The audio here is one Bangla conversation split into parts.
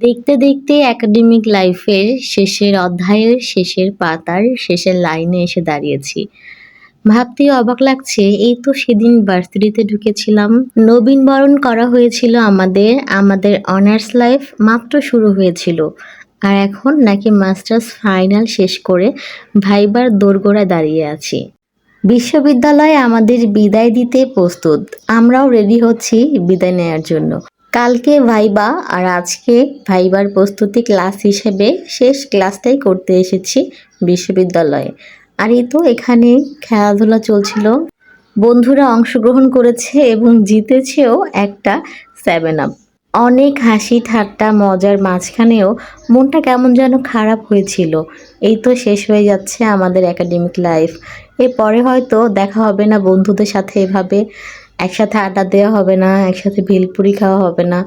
দেখতে দেখতে একাডেমিক লাইফের শেষের অধ্যায়ের শেষের পাতার শেষের লাইনে এসে দাঁড়িয়েছি। ভাবতেই অবাক লাগছে, এই তো সেদিন ভার্সিটিতে ঢুকেছিলাম। নবীন বরণ করা হয়েছিল আমাদের আমাদের অনার্স লাইফ মাত্র শুরু হয়েছিল। আর এখন নাকি মাস্টার্স ফাইনাল শেষ করে ভাইবার দোরগোড়ায় দাঁড়িয়ে আছি। বিশ্ববিদ্যালয়ে আমাদের বিদায় দিতে প্রস্তুত। আমরাও রেডি হচ্ছি বিদায় নেওয়ার জন্য। কালকে ভাইবা আর আজকে ভাইবার প্রস্তুতি ক্লাস হিসেবে শেষ ক্লাসটাই করতে এসেছি বিশ্ববিদ্যালয়ে। আর এই তো এখানে খেলাধুলা চলছিল। বন্ধুরা অংশগ্রহণ করেছে এবং জিতেছেও একটা সেভেন আপ অনেক হাসি ঠাট্টা মজার মাঝখানেও মনটা কেমন যেন খারাপ হয়েছিল। এই তো শেষ হয়ে যাচ্ছে আমাদের একাডেমিক লাইফ এরপরে হয়তো দেখা হবে না বন্ধুদের সাথে এভাবে। একসাথে আড্ডা দেওয়া হবে না, একসাথে ভেলপুরি খাওয়া হবে না।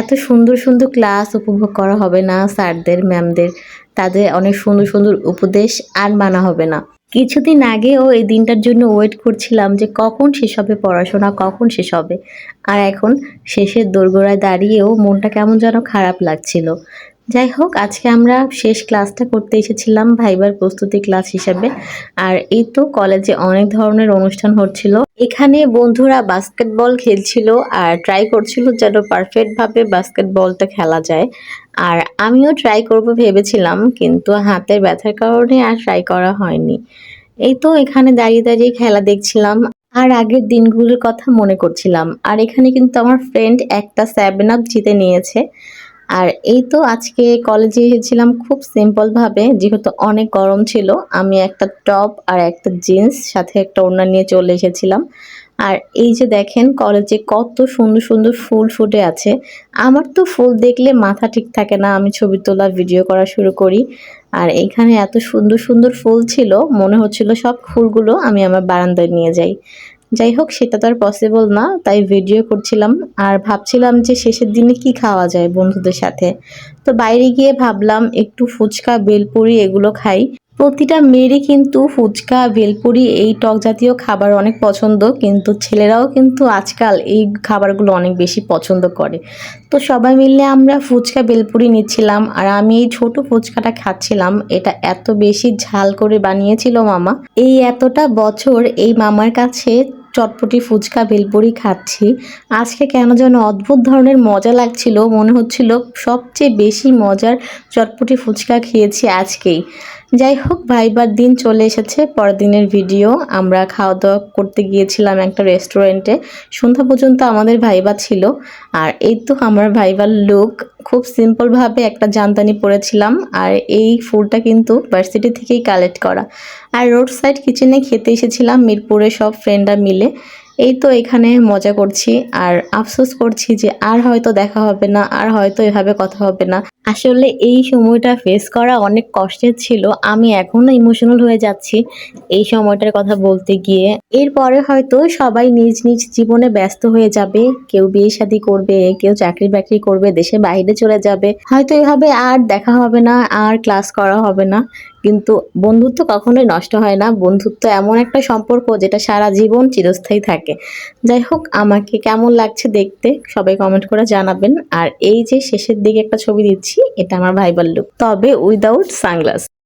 এত সুন্দর সুন্দর ক্লাস উপভোগ করা হবে না স্যারদের ম্যামদের তাদের অনেক সুন্দর সুন্দর উপদেশ আর মানা হবে না। কিছুদিন আগেও এই দিনটার জন্য ওয়েট করছিলাম যে কখন শেষ হবে পড়াশোনা, কখন শেষ হবে। আর এখন শেষের দোরগোড়ায় দাঁড়িয়েও মনটা কেমন যেন খারাপ লাগছিল। যাই হোক, আজকে আমরা শেষ ক্লাসটা করতে এসেছিলাম ভাইবার প্রস্তুতি ক্লাস হিসাবে। আর এই তো কলেজে অনেক ধরনের অনুষ্ঠান হচ্ছিল। এখানে বন্ধুরা বাস্কেটবল খেলছিল আর ট্রাই করছিল যেন পারফেক্টভাবে বাস্কেটবলটা খেলা যায়। আর আমিও ট্রাই করব ভেবেছিলাম, কিন্তু হাতের ব্যথার কারণে আর ট্রাই করা হয়নি। এই তো এখানে দাঁড়িয়ে দাঁড়িয়ে খেলা দেখছিলাম। আর আগের দিনগুলোর কথা মনে করছিলাম। আর এখানে কিন্তু আমার ফ্রেন্ড একটা সেভেন আপ জিতে নিয়েছে। আর এই তো আজকে কলেজে এসেছিলাম খুব সিম্পলভাবে যেহেতু অনেক গরম ছিল, আমি একটা টপ আর একটা জিন্স সাথে একটা ওড়না নিয়ে চলে এসেছিলাম। আর এই যে দেখেন কলেজে কত সুন্দর সুন্দর ফুল ফুটে আছে। আমার তো ফুল দেখলে মাথা ঠিক থাকে না, আমি ছবি তোলা ভিডিও করা শুরু করি। আর এখানে এত সুন্দর সুন্দর ফুল ছিল, মনে হচ্ছিল সব ফুলগুলো আমি আমার বারান্দায় নিয়ে যাই। যাই হোক সেটা তো আর পসিবল না, তাই ভিডিও করছিলাম আর ভাবছিলাম যে শেষের দিনে কি খাওয়া যায় বন্ধুদের সাথে। তো বাইরে গিয়ে ভাবলাম একটু ফুচকা, বেলপুরি এগুলো খাই। প্রতিটা মেয়েরই কিন্তু ফুচকা, ভেলপুরি, এই টক জাতীয় খাবার অনেক পছন্দ, কিন্তু ছেলেরাও কিন্তু আজকাল এই খাবারগুলো অনেক বেশি পছন্দ করে। তো সবাই মিলে আমরা ফুচকা বেলপুরি নিচ্ছিলাম আর আমি এই ছোট ফুচকাটা খাচ্ছিলাম। এটা এত বেশি ঝাল করে বানিয়েছিল মামা। এই এতটা বছর এই মামার কাছে চটপটি ফুচকা, বেলপুরি খাচ্ছি। আজকে কেন যেন অদ্ভুত ধরনের মজা লাগছিল, মনে হচ্ছিল সবচেয়ে বেশি মজার চটপটি ফুচকা খেয়েছি আজকেই। যাই হোক, ভাইবার দিন চলে এসেছে, পরের দিনের ভিডিও। আমরা খাওয়া দাওয়া করতে গিয়েছিলাম একটা রেস্টুরেন্টে সন্ধ্যা পর্যন্ত আমাদের ভাইবা ছিল। আর এই তো আমার ভাইবার লুক খুব সিম্পলভাবে একটা জামদানি পরেছিলাম আর এই ফুলটা কিন্তু ভার্সিটি থেকেই কালেক্ট করা। আর রোড সাইড কিচেনে খেতে এসেছিলাম, মিরপুরে সব ফ্রেন্ডরা মিলে। এই তো এখানে মজা করছি আর আফসোস করছি যে আর হয়তো দেখা হবে না, আর হয়তো এভাবে কথা হবে না। আসলে এই সময়টা ফেস করা অনেক কষ্টের ছিল। আমি এখনও ইমোশনাল হয়ে যাচ্ছি এই সময়টার কথা বলতে গিয়ে। এরপরে হয়তো সবাই নিজ নিজ জীবনে ব্যস্ত হয়ে যাবে। কেউ বিয়ে শাদী করবে, কেউ চাকরি বাকরি করবে, দেশে বাইরে চলে যাবে। হয়তো এভাবে আর দেখা হবে না, আর ক্লাস করা হবে না। কিন্তু বন্ধুত্ব কখনোই নষ্ট হয় না। বন্ধুত্ব এমন একটা সম্পর্ক যেটা সারা জীবন চিরস্থায়ী থাকে। যাই হোক, আমাকে কেমন লাগছে দেখতে সবাই কমেন্ট করে জানাবেন। আর এই যে শেষের দিকে একটা ছবি দিচ্ছি এটা আমার ভাইবার লুক তবে উইদাউট সানগ্লাস